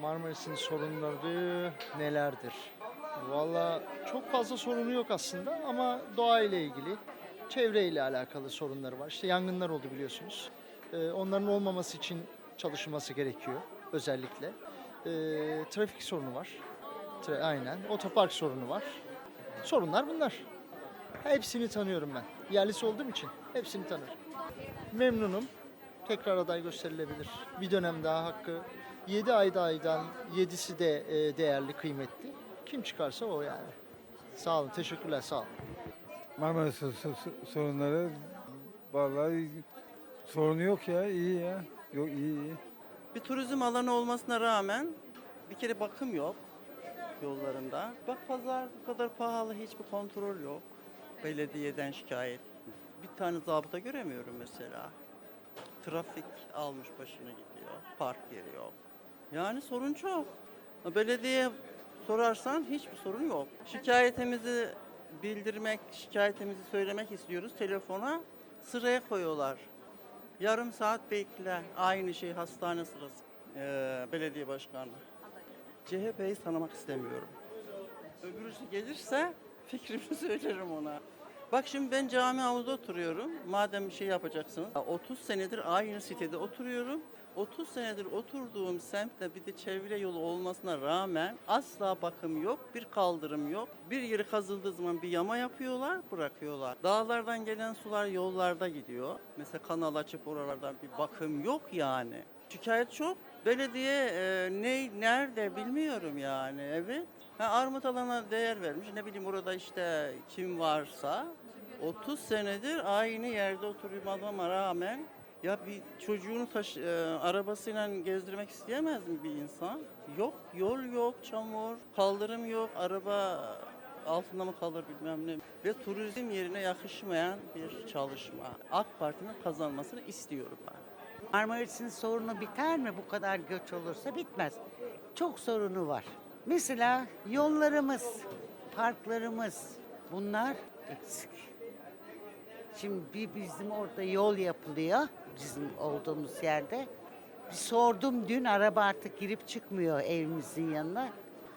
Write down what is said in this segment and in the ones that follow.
Marmaris'in sorunları nelerdir? Valla çok fazla sorunu yok aslında ama doğa ile ilgili, çevre ile alakalı sorunları var. İşte yangınlar oldu biliyorsunuz. Ee, onların olmaması için çalışılması gerekiyor özellikle. Ee, trafik sorunu var. Aynen. Otopark sorunu var. Sorunlar bunlar. Hepsini tanıyorum ben. Yerlisi olduğum için hepsini tanırım. Memnunum. Tekrar aday gösterilebilir. Bir dönem daha hakkı. 7 ayda aydan 7'si de e, değerli, kıymetli. Kim çıkarsa o yani. Sağ olun, teşekkürler, sağ olun. Marmara so- so- sorunları vallahi sorunu yok ya iyi ya. Yok iyi iyi. Bir turizm alanı olmasına rağmen bir kere bakım yok yollarında. Bak pazar bu kadar pahalı hiçbir kontrol yok. Belediyeden şikayet. Bir tane zabıta göremiyorum mesela. Trafik almış başını gidiyor. Park yeri yok. Yani sorun çok. Belediye sorarsan hiçbir sorun yok. Şikayetimizi bildirmek, şikayetimizi söylemek istiyoruz telefona. Sıraya koyuyorlar. Yarım saat bekle. Aynı şey hastane sırası. Ee, belediye başkanı. CHP'yi tanımak istemiyorum. Öbürüsü gelirse fikrimi söylerim ona. Bak şimdi ben cami avluda oturuyorum. Madem bir şey yapacaksınız. 30 senedir aynı sitede oturuyorum. 30 senedir oturduğum semtte bir de çevre yolu olmasına rağmen asla bakım yok, bir kaldırım yok. Bir yeri kazıldığı zaman bir yama yapıyorlar, bırakıyorlar. Dağlardan gelen sular yollarda gidiyor. Mesela kanal açıp oralardan bir bakım yok yani. Şikayet çok. Belediye e, ne nerede bilmiyorum yani. Evet. Ha, armut alana değer vermiş. Ne bileyim orada işte kim varsa 30 senedir aynı yerde oturmama rağmen ya bir çocuğunu taş, e, arabasıyla gezdirmek isteyemez mi bir insan? Yok, yol yok, çamur, kaldırım yok, araba altında mı kalır bilmem ne. Ve turizm yerine yakışmayan bir çalışma. AK Parti'nin kazanmasını istiyorum ben. Marmaris'in sorunu biter mi bu kadar göç olursa bitmez. Çok sorunu var. Mesela yollarımız, parklarımız bunlar eksik. Şimdi bir bizim orada yol yapılıyor bizim olduğumuz yerde. Bir sordum dün araba artık girip çıkmıyor evimizin yanına.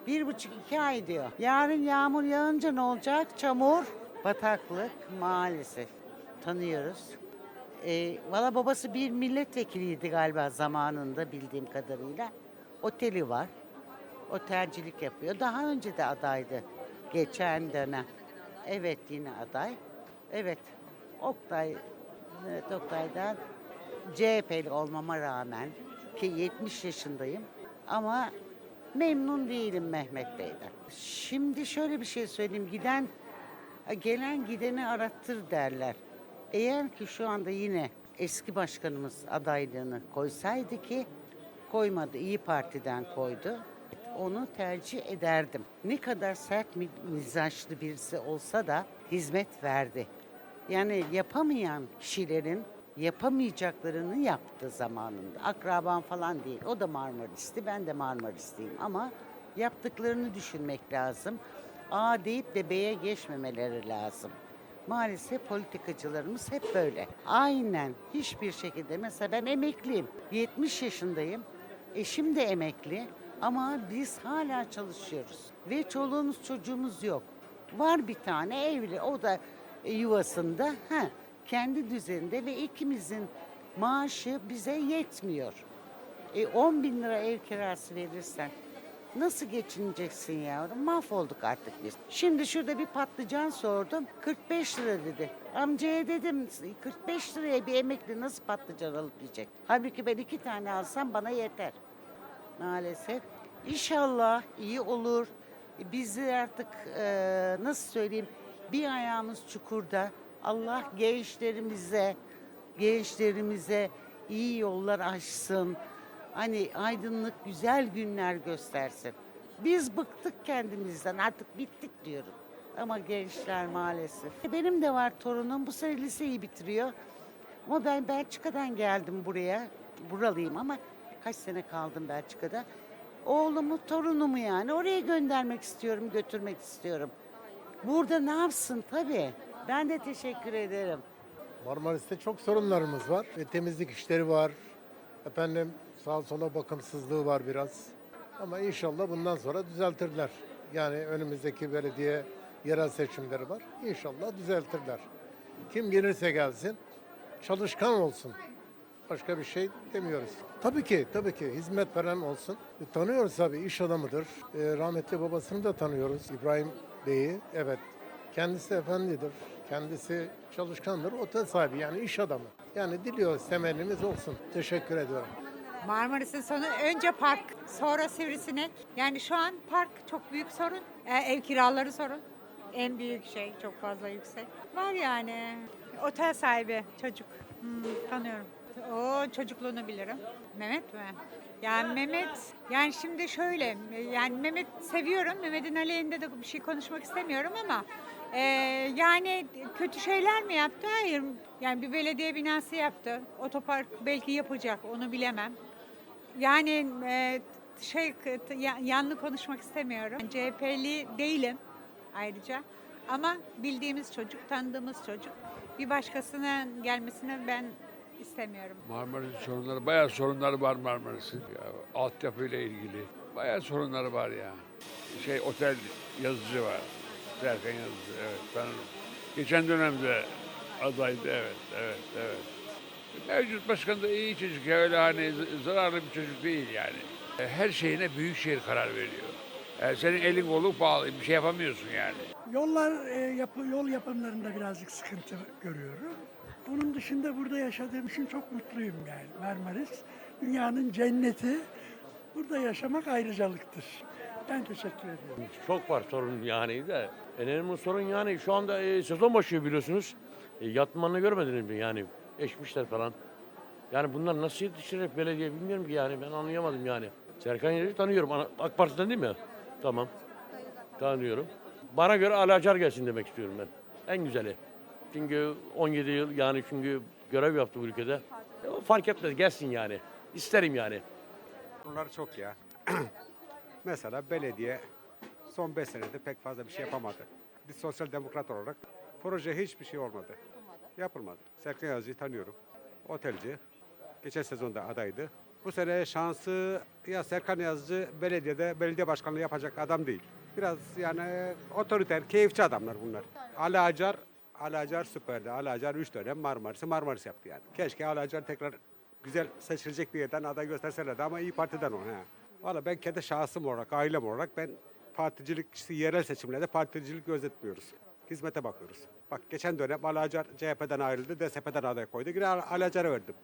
Bir buçuk iki ay diyor. Yarın yağmur yağınca ne olacak? Çamur, bataklık maalesef tanıyoruz. E, Valla babası bir milletvekiliydi galiba zamanında bildiğim kadarıyla. Oteli var. Otelcilik yapıyor. Daha önce de adaydı. Geçen dönem. Evet yine aday. Evet. Oktay, evet Oktay'dan CHP'li olmama rağmen ki 70 yaşındayım ama memnun değilim Mehmet Bey'den. Şimdi şöyle bir şey söyleyeyim. Giden gelen gideni arattır derler. Eğer ki şu anda yine eski başkanımız adaylığını koysaydı ki koymadı. İyi Parti'den koydu. Onu tercih ederdim. Ne kadar sert mi- mizaçlı birisi olsa da hizmet verdi. Yani yapamayan kişilerin yapamayacaklarını yaptı zamanında. Akraban falan değil. O da Marmaris'ti, ben de Marmaris'teyim. Ama yaptıklarını düşünmek lazım. A deyip de B'ye geçmemeleri lazım. Maalesef politikacılarımız hep böyle. Aynen hiçbir şekilde mesela ben emekliyim. 70 yaşındayım. Eşim de emekli ama biz hala çalışıyoruz. Ve çoluğumuz çocuğumuz yok. Var bir tane evli o da e, yuvasında ha kendi düzeninde ve ikimizin maaşı bize yetmiyor. E 10 bin lira ev kirası verirsen nasıl geçineceksin yavrum? Mahvolduk artık biz. Şimdi şurada bir patlıcan sordum. 45 lira dedi. Amcaya dedim 45 liraya bir emekli nasıl patlıcan alıp yiyecek? Halbuki ben iki tane alsam bana yeter. Maalesef. İnşallah iyi olur. Bizi artık e, nasıl söyleyeyim bir ayağımız çukurda. Allah gençlerimize, gençlerimize iyi yollar açsın. Hani aydınlık güzel günler göstersin. Biz bıktık kendimizden artık bittik diyorum. Ama gençler maalesef. Benim de var torunum bu sene liseyi bitiriyor. Ama ben Belçika'dan geldim buraya. Buralıyım ama kaç sene kaldım Belçika'da. Oğlumu, torunumu yani oraya göndermek istiyorum, götürmek istiyorum. Burada ne yapsın tabii. Ben de teşekkür ederim. Marmaris'te çok sorunlarımız var. E, temizlik işleri var. Efendim sağ sola bakımsızlığı var biraz. Ama inşallah bundan sonra düzeltirler. Yani önümüzdeki belediye yerel seçimleri var. İnşallah düzeltirler. Kim gelirse gelsin çalışkan olsun. Başka bir şey demiyoruz. Tabii ki, tabii ki hizmet veren olsun. E, tanıyoruz tabii, iş adamıdır. E, rahmetli babasını da tanıyoruz, İbrahim Bey'i. Evet, kendisi efendidir. Kendisi çalışkandır, otel sahibi yani iş adamı. Yani diliyoruz temennimiz olsun. Teşekkür ediyorum. Marmaris'in sonu önce park, sonra sivrisinek. Yani şu an park çok büyük sorun. E, ev kiraları sorun. En büyük şey çok fazla yüksek. Var yani. Otel sahibi çocuk. Hmm, tanıyorum. O çocukluğunu bilirim. Mehmet mi? Yani Mehmet, yani şimdi şöyle, yani Mehmet seviyorum. Mehmet'in aleyhinde de bir şey konuşmak istemiyorum ama e, yani kötü şeyler mi yaptı? Hayır. Yani bir belediye binası yaptı. Otopark belki yapacak, onu bilemem. Yani e, şey ya- yanlı konuşmak istemiyorum. CHP'li değilim ayrıca. Ama bildiğimiz çocuk, tanıdığımız çocuk. Bir başkasının gelmesini ben istemiyorum. Marmaris sorunları, bayağı sorunları var Marmaris'in. Ya, altyapıyla ilgili. Bayağı sorunları var ya. Şey otel yazıcı var. Serkan yazıcı, evet tanırım. Geçen dönemde adaydı, evet, evet, evet. Mevcut başkan da iyi çocuk ya, öyle hani zararlı bir çocuk değil yani. E, Her şeyine büyükşehir karar veriyor. E, senin elin kolun bağlı, bir şey yapamıyorsun yani. Yollar e, yapı, yol yapımlarında birazcık sıkıntı görüyorum. Onun dışında burada yaşadığım için çok mutluyum yani. Marmaris dünyanın cenneti. Burada yaşamak ayrıcalıktır. Ben teşekkür ediyorum. Çok var sorun yani de. En önemli sorun yani şu anda e, sezon başlıyor biliyorsunuz. E, yatmanını görmediniz mi yani? Eşmişler falan. Yani bunlar nasıl yetiştirecek belediye bilmiyorum ki yani ben anlayamadım yani. Serkan Yeliz'i tanıyorum. Ana- AK Parti'den değil mi? Tamam. Tanıyorum. Bana göre Ali Acar gelsin demek istiyorum ben. En güzeli. Çünkü 17 yıl yani çünkü görev yaptı bu ülkede. E, o fark etmez gelsin yani. İsterim yani. Bunlar çok ya. Mesela belediye son 5 senede pek fazla bir şey yapamadı. Biz sosyal demokrat olarak proje hiçbir şey olmadı. Yapılmadı. Serkan Yazıcı'yı tanıyorum. Otelci. Geçen sezonda adaydı. Bu sene şansı ya Serkan Yazıcı belediyede belediye başkanlığı yapacak adam değil. Biraz yani otoriter, keyifçi adamlar bunlar. Ali Acar, Ali Acar süperdi. Ali Acar 3 dönem Marmaris'i Marmaris yaptı yani. Keşke Ali Acar tekrar güzel seçilecek bir yerden aday gösterselerdi ama iyi Parti'den o. He. Valla ben kendi şahsım olarak, ailem olarak ben particilik, işte yerel seçimlerde particilik gözetmiyoruz. Hizmete bakıyoruz. Bak geçen dönem Ali Acar CHP'den ayrıldı, DSP'den aday koydu. Yine Ali Acar'a verdim.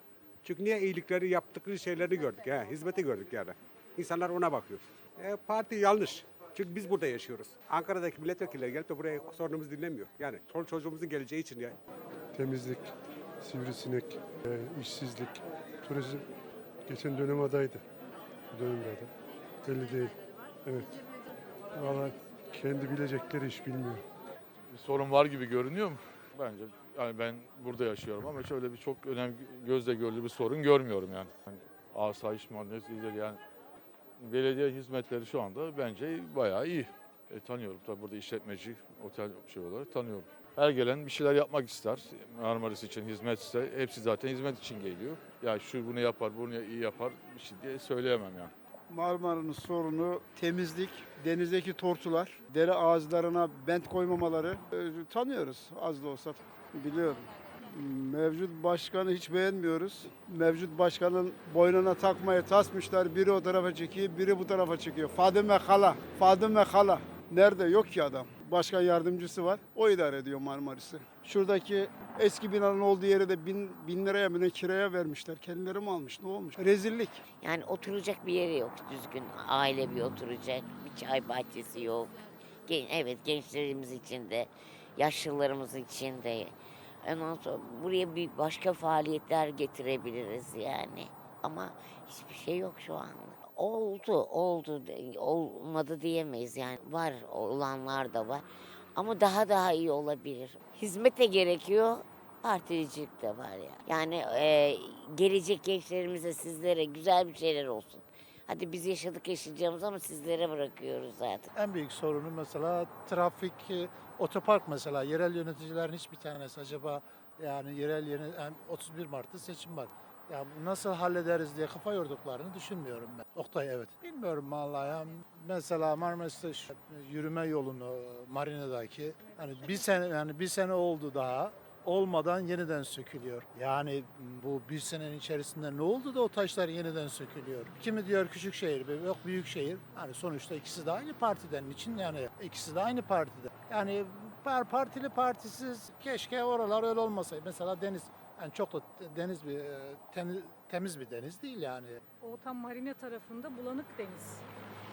Çünkü niye iyilikleri, yaptıkları şeyleri gördük. He, hizmeti gördük yani. İnsanlar ona bakıyor. E, parti yanlış. Çünkü biz burada yaşıyoruz. Ankara'daki milletvekilleri gelip de buraya sorunumuzu dinlemiyor. Yani çoluk çocuğumuzun geleceği için ya. temizlik, sivrisinek, e, işsizlik, turizm geçen dönem adaydı. Bu dönemde. Belli değil. Evet. Valla kendi bilecekleri iş bilmiyor. bir sorun var gibi görünüyor mu? Bence yani ben burada yaşıyorum ama şöyle bir çok önemli gözle görülür bir sorun görmüyorum yani. yani asayiş iyidir yani. Belediye hizmetleri şu anda bence bayağı iyi. E, tanıyorum tabii burada işletmeci, otel şey olarak tanıyorum. Her gelen bir şeyler yapmak ister. Marmaris için hizmet ister. Hepsi zaten hizmet için geliyor. Ya şu bunu yapar, bunu iyi yapar bir şey diye söyleyemem yani. Marmara'nın sorunu temizlik, denizdeki tortular, dere ağızlarına bent koymamaları e, tanıyoruz az da olsa biliyorum. Mevcut başkanı hiç beğenmiyoruz. Mevcut başkanın boynuna takmaya tasmışlar. Biri o tarafa çekiyor, biri bu tarafa çekiyor. Fadime Hala, Fadime Hala. Nerede? Yok ki adam. Başkan yardımcısı var. O idare ediyor Marmaris'i. Şuradaki eski binanın olduğu yere de bin, bin liraya ne kiraya vermişler. Kendileri mi almış? Ne olmuş? Rezillik. Yani oturacak bir yeri yok düzgün. Aile bir oturacak. Bir çay bahçesi yok. Gen- evet gençlerimiz için de, yaşlılarımız için de. Ondan sonra buraya bir başka faaliyetler getirebiliriz yani. Ama hiçbir şey yok şu anda. Oldu, oldu, de- olmadı diyemeyiz yani. Var, olanlar da var. Ama daha daha iyi olabilir. Hizmete gerekiyor, particilik de var ya. Yani e, gelecek gençlerimize, sizlere güzel bir şeyler olsun. Hadi biz yaşadık yaşayacağımız ama sizlere bırakıyoruz zaten. En büyük sorunu mesela trafik, e, otopark mesela yerel yöneticilerin hiçbir tanesi acaba yani yerel yönet yani 31 Mart'ta seçim var. Ya nasıl hallederiz diye kafa yorduklarını düşünmüyorum ben. Oktay evet. Bilmiyorum vallahi ya. Mesela Marmaris'te yürüme yolunu marinadaki hani bir sene yani bir sene oldu daha olmadan yeniden sökülüyor. Yani bu bir senenin içerisinde ne oldu da o taşlar yeniden sökülüyor? Kimi diyor küçük şehir, yok büyük şehir. Hani sonuçta ikisi de aynı partiden için yani ikisi de aynı partide. Yani par partili partisiz keşke oralar öyle olmasaydı. Mesela deniz yani çok da deniz bir e, temiz, bir deniz değil yani. O tam marine tarafında bulanık deniz.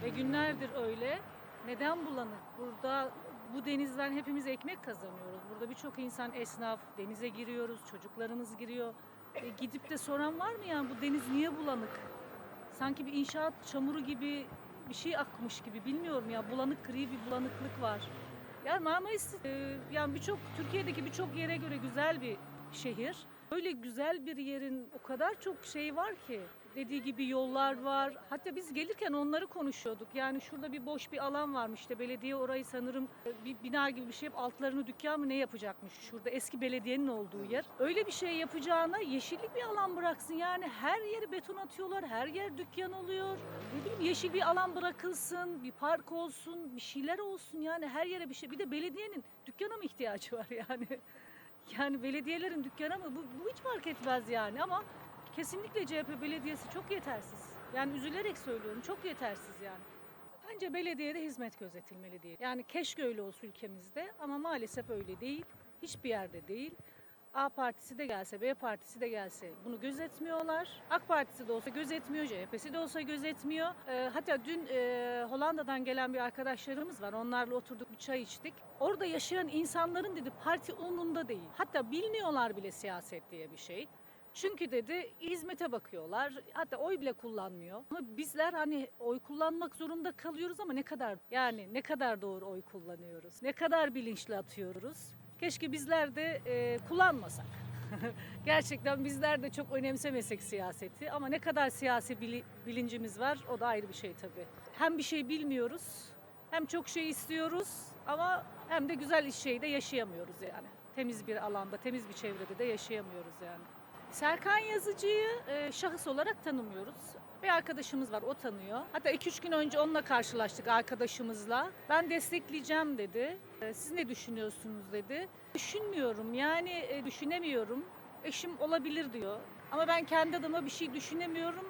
Ve günlerdir öyle. Neden bulanık? Burada bu denizden hepimiz ekmek kazanıyoruz. Burada birçok insan esnaf, denize giriyoruz, çocuklarımız giriyor. E, gidip de soran var mı yani bu deniz niye bulanık? Sanki bir inşaat çamuru gibi bir şey akmış gibi bilmiyorum ya bulanık gri bir bulanıklık var. Yani Marmaris e, yani birçok Türkiye'deki birçok yere göre güzel bir şehir. Öyle güzel bir yerin o kadar çok şey var ki. Dediği gibi yollar var. Hatta biz gelirken onları konuşuyorduk. Yani şurada bir boş bir alan varmış işte belediye orayı sanırım e, bir bina gibi bir şey yapıp altlarını dükkan mı ne yapacakmış şurada eski belediyenin olduğu yer. Öyle bir şey yapacağına yeşillik bir alan bıraksın. Yani her yeri beton atıyorlar. Her yer dükkan oluyor. Ne bileyim yeşil bir alan bırakılsın, bir park olsun, bir şeyler olsun yani her yere bir şey. Bir de belediyenin dükkana mı ihtiyacı var yani? Yani belediyelerin dükkana mı? Bu, bu hiç fark etmez yani ama kesinlikle CHP belediyesi çok yetersiz. Yani üzülerek söylüyorum çok yetersiz yani. Bence belediyede hizmet gözetilmeli diye. Yani keşke öyle olsa ülkemizde ama maalesef öyle değil. Hiçbir yerde değil. A partisi de gelse, B partisi de gelse bunu gözetmiyorlar. AK Partisi de olsa gözetmiyor, CHP'si de olsa gözetmiyor. Ee, hatta dün e, Hollanda'dan gelen bir arkadaşlarımız var. Onlarla oturduk bir çay içtik. Orada yaşayan insanların dedi parti umrunda değil. Hatta bilmiyorlar bile siyaset diye bir şey. Çünkü dedi hizmete bakıyorlar. Hatta oy bile kullanmıyor. Ama bizler hani oy kullanmak zorunda kalıyoruz ama ne kadar yani ne kadar doğru oy kullanıyoruz? Ne kadar bilinçli atıyoruz? Keşke bizler de e, kullanmasak. Gerçekten bizler de çok önemsemesek siyaseti ama ne kadar siyasi bili- bilincimiz var o da ayrı bir şey tabii. Hem bir şey bilmiyoruz hem çok şey istiyoruz ama hem de güzel şeyi de yaşayamıyoruz yani. Temiz bir alanda, temiz bir çevrede de yaşayamıyoruz yani. Serkan Yazıcı'yı e, şahıs olarak tanımıyoruz. Bir arkadaşımız var, o tanıyor. Hatta 2-3 gün önce onunla karşılaştık arkadaşımızla. Ben destekleyeceğim dedi. E, siz ne düşünüyorsunuz dedi. Düşünmüyorum, yani e, düşünemiyorum. Eşim olabilir diyor. Ama ben kendi adıma bir şey düşünemiyorum.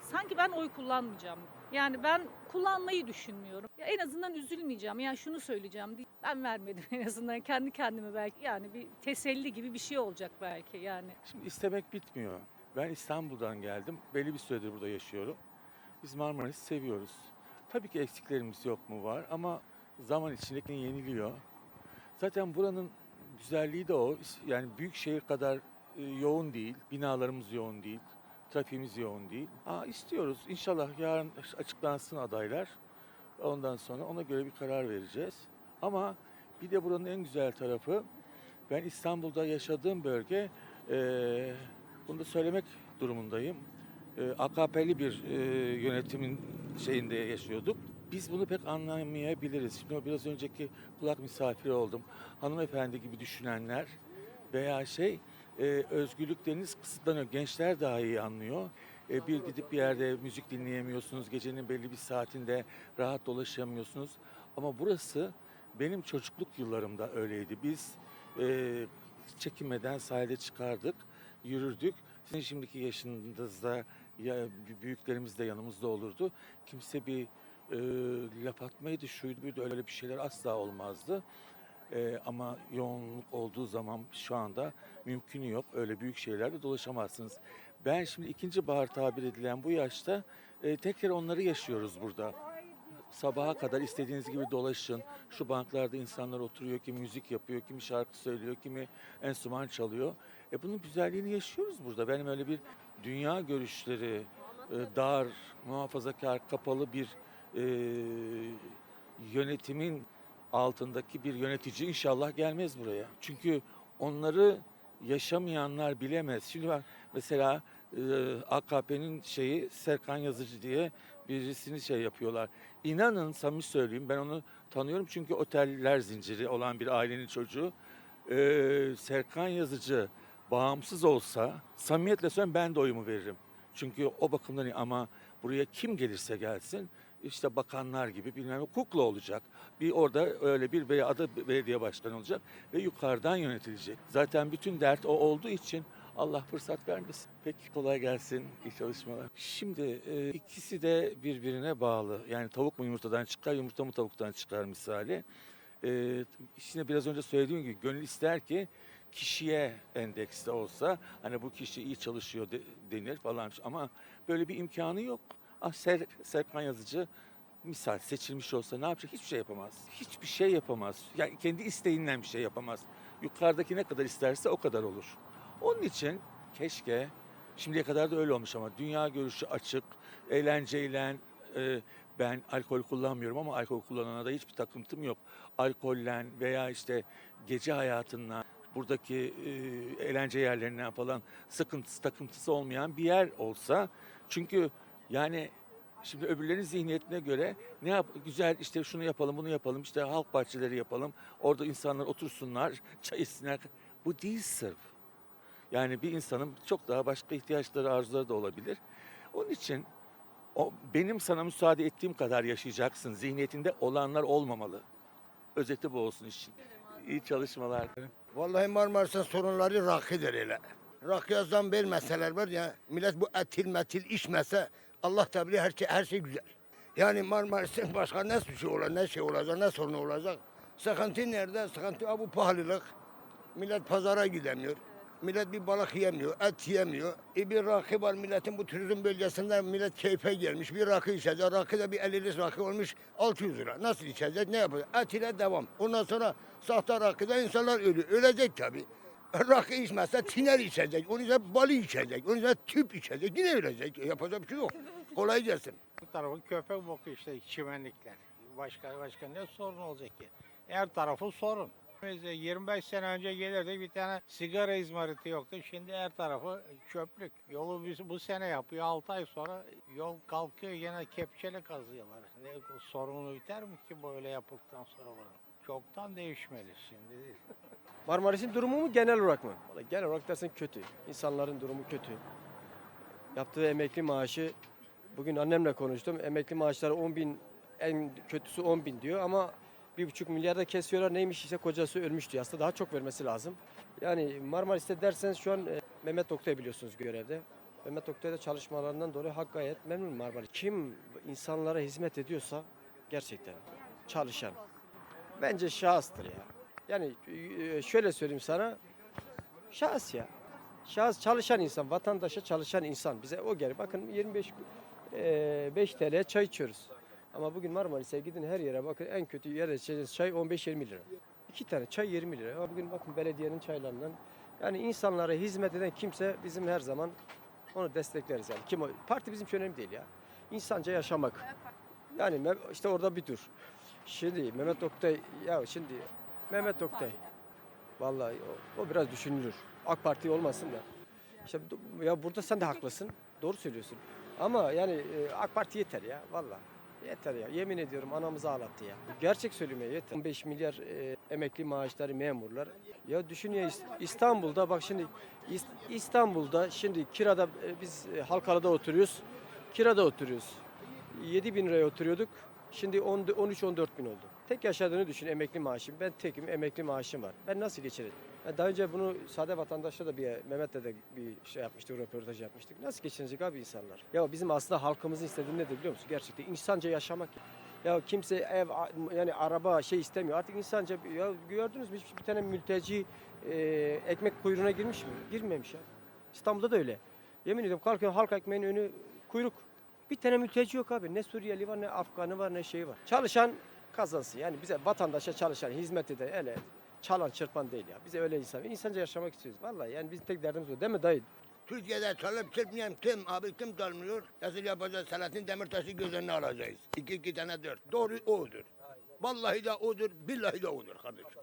Sanki ben oy kullanmayacağım. Yani ben kullanmayı düşünmüyorum. Ya en azından üzülmeyeceğim. Yani şunu söyleyeceğim. Ben vermedim en azından kendi kendime belki yani bir teselli gibi bir şey olacak belki yani. Şimdi istemek bitmiyor. Ben İstanbul'dan geldim. Belli bir süredir burada yaşıyorum. Biz Marmaris'i seviyoruz. Tabii ki eksiklerimiz yok mu var ama zaman içinde yeniliyor. Zaten buranın güzelliği de o. Yani büyük şehir kadar e, yoğun değil. Binalarımız yoğun değil. Trafiğimiz yoğun değil. Aa, istiyoruz. İnşallah yarın açıklansın adaylar. Ondan sonra ona göre bir karar vereceğiz. Ama bir de buranın en güzel tarafı ben İstanbul'da yaşadığım bölge eee bunu da söylemek durumundayım. Eee, AKP'li bir eee, yönetimin şeyinde yaşıyorduk. Biz bunu pek anlamayabiliriz. Şimdi o biraz önceki kulak misafiri oldum. Hanımefendi gibi düşünenler veya şey eee, özgürlükleriniz kısıtlanıyor. Gençler daha iyi anlıyor. E, bir gidip bir yerde müzik dinleyemiyorsunuz. Gecenin belli bir saatinde rahat dolaşamıyorsunuz. Ama burası benim çocukluk yıllarımda öyleydi. Biz e, çekinmeden sahile çıkardık, yürürdük. Sizin şimdiki yaşınızda ya, büyüklerimiz de yanımızda olurdu. Kimse bir e, laf atmaydı, şuydu buydu öyle bir şeyler asla olmazdı. E, ama yoğunluk olduğu zaman şu anda mümkünü yok. Öyle büyük şeylerde dolaşamazsınız. Ben şimdi ikinci bahar tabir edilen bu yaşta e, tekrar onları yaşıyoruz burada sabaha kadar istediğiniz gibi dolaşın. Şu banklarda insanlar oturuyor, kimi müzik yapıyor, kimi şarkı söylüyor, kimi enstrüman çalıyor. E bunun güzelliğini yaşıyoruz burada. Benim öyle bir dünya görüşleri e, dar, muhafazakar, kapalı bir e, yönetimin altındaki bir yönetici inşallah gelmez buraya. Çünkü onları yaşamayanlar bilemez. Şimdi bak mesela e, AKP'nin şeyi Serkan Yazıcı diye birisini şey yapıyorlar. İnanın samimi söyleyeyim ben onu tanıyorum çünkü oteller zinciri olan bir ailenin çocuğu. Ee, Serkan Yazıcı bağımsız olsa samimiyetle söylüyorum ben de oyumu veririm. Çünkü o bakımdan ama buraya kim gelirse gelsin işte bakanlar gibi bilmem kukla olacak. Bir orada öyle bir veya adı belediye başkanı olacak ve yukarıdan yönetilecek. Zaten bütün dert o olduğu için Allah fırsat vermesin. Peki kolay gelsin. iyi çalışmalar. Şimdi e, ikisi de birbirine bağlı. Yani tavuk mu yumurtadan çıkar, yumurta mı tavuktan çıkar misali. E, işte biraz önce söylediğim gibi gönül ister ki kişiye endeksli olsa hani bu kişi iyi çalışıyor de- denir falan ama böyle bir imkanı yok. Ah Ser, Serkan Yazıcı misal seçilmiş olsa ne yapacak? Hiçbir şey yapamaz. Hiçbir şey yapamaz. Yani kendi isteğinden bir şey yapamaz. Yukarıdaki ne kadar isterse o kadar olur. Onun için keşke şimdiye kadar da öyle olmuş ama dünya görüşü açık, eğlenceyle e, ben alkol kullanmıyorum ama alkol kullanana da hiçbir takıntım yok. Alkolle veya işte gece hayatından buradaki e, eğlence yerlerinden falan sıkıntısı takıntısı olmayan bir yer olsa çünkü yani şimdi öbürlerin zihniyetine göre ne yap güzel işte şunu yapalım bunu yapalım işte halk bahçeleri yapalım orada insanlar otursunlar çay içsinler bu değil sırf. Yani bir insanın çok daha başka ihtiyaçları arzuları da olabilir. Onun için o benim sana müsaade ettiğim kadar yaşayacaksın. Zihniyetinde olanlar olmamalı. Özeti bu olsun işin. İyi çalışmalar. Vallahi Marmaris'in sorunları rakıdır hele. Rakıya zam vermeseler var ya millet bu etil metil içmese Allah bilir her şey, her şey güzel. Yani Marmaris'in başka ne suçu olacak, ne şey olacak, ne sorunu olacak. Sıkıntı nerede? Sıkıntı bu pahalılık. Millet pazara gidemiyor. Millet bir balık yemiyor, et yemiyor. E bir rakı var milletin bu turizm bölgesinde millet keyfe gelmiş. Bir rakı içecek. Rakı da bir 50 rakı olmuş 600 lira. Nasıl içecek? Ne yapacak? Et ile devam. Ondan sonra sahte rakıda insanlar ölüyor. Ölecek tabii. Rakı içmezse tiner içecek. Onun için balı içecek. Onun için tüp içecek. Yine ölecek. Yapacak bir şey yok. Kolay gelsin. Bu tarafı köpek boku işte çimenlikler. Başka başka ne sorun olacak ki? Her tarafı sorun. Biz de 25 sene önce gelirdik bir tane sigara izmariti yoktu. Şimdi her tarafı çöplük. Yolu biz bu sene yapıyor. 6 ay sonra yol kalkıyor yine kepçeli kazıyorlar. Ne, sorunu biter mi ki böyle yapıldıktan sonra bunu? Çoktan değişmeli şimdi değil. Marmaris'in durumu mu genel olarak mı? Vallahi genel olarak dersen kötü. İnsanların durumu kötü. Yaptığı emekli maaşı, bugün annemle konuştum. Emekli maaşları 10 bin, en kötüsü 10 bin diyor ama bir buçuk milyarda kesiyorlar. Neymiş işte kocası ölmüştü. Aslında daha çok vermesi lazım. Yani Marmaris'te derseniz şu an e, Mehmet Oktay biliyorsunuz görevde. Mehmet Oktay'da çalışmalarından dolayı hak gayet memnun Marmaris. Kim insanlara hizmet ediyorsa gerçekten çalışan. Bence şahıstır ya. Yani e, şöyle söyleyeyim sana. Şahıs ya. Şahıs çalışan insan, vatandaşa çalışan insan. Bize o gel. Bakın 25 e, 5 TL çay içiyoruz. Ama bugün Marmaris'e gidin her yere bakın en kötü yerde içeceğiniz çay 15-20 lira. İki tane çay 20 lira. Ama bugün bakın belediyenin çaylarından. Yani insanlara hizmet eden kimse bizim her zaman onu destekleriz yani. Kim o? Parti bizim için önemli değil ya. İnsanca yaşamak. Yani işte orada bir dur. Şimdi Mehmet Oktay ya şimdi Mehmet Oktay vallahi o, o biraz düşünülür. AK Parti olmasın da. İşte ya burada sen de haklısın. Doğru söylüyorsun. Ama yani e, AK Parti yeter ya vallahi. Yeter ya. Yemin ediyorum anamızı ağlattı ya. Gerçek söylüyorum ya yeter. 15 milyar e, emekli maaşları memurlar. Ya düşün ya İs- İstanbul'da bak şimdi İs- İstanbul'da şimdi kirada e, biz e, Halkalı'da oturuyoruz. Kirada oturuyoruz. 7 bin liraya oturuyorduk. Şimdi 13-14 bin oldu. Tek yaşadığını düşün emekli maaşım. Ben tekim emekli maaşım var. Ben nasıl geçireceğim? Daha önce bunu sade vatandaşla da bir Mehmet'le de bir şey yapmıştık, röportaj yapmıştık. Nasıl geçinecek abi insanlar? Ya bizim aslında halkımızın istediği nedir biliyor musun? Gerçekten insanca yaşamak. Ya kimse ev yani araba şey istemiyor. Artık insanca ya gördünüz mü hiç bir tane mülteci e, ekmek kuyruğuna girmiş mi? Girmemiş ya. İstanbul'da da öyle. Yemin ediyorum kalkıyor halk ekmeğinin önü kuyruk. Bir tane mülteci yok abi. Ne Suriyeli var ne Afganı var ne şey var. Çalışan kazansın. Yani bize vatandaşa çalışan, hizmet eden öyle çalan çırpan değil ya. Bize öyle insan. İnsanca yaşamak istiyoruz. Vallahi yani bizim tek derdimiz o. Değil mi dayı? Türkiye'de çalıp çırpmayan kim abi kim çalmıyor? Nasıl yapacağız? Selahattin Demirtaş'ı göz önüne alacağız. İki iki tane dört. Doğru odur. Vallahi de odur, billahi de odur kardeşim.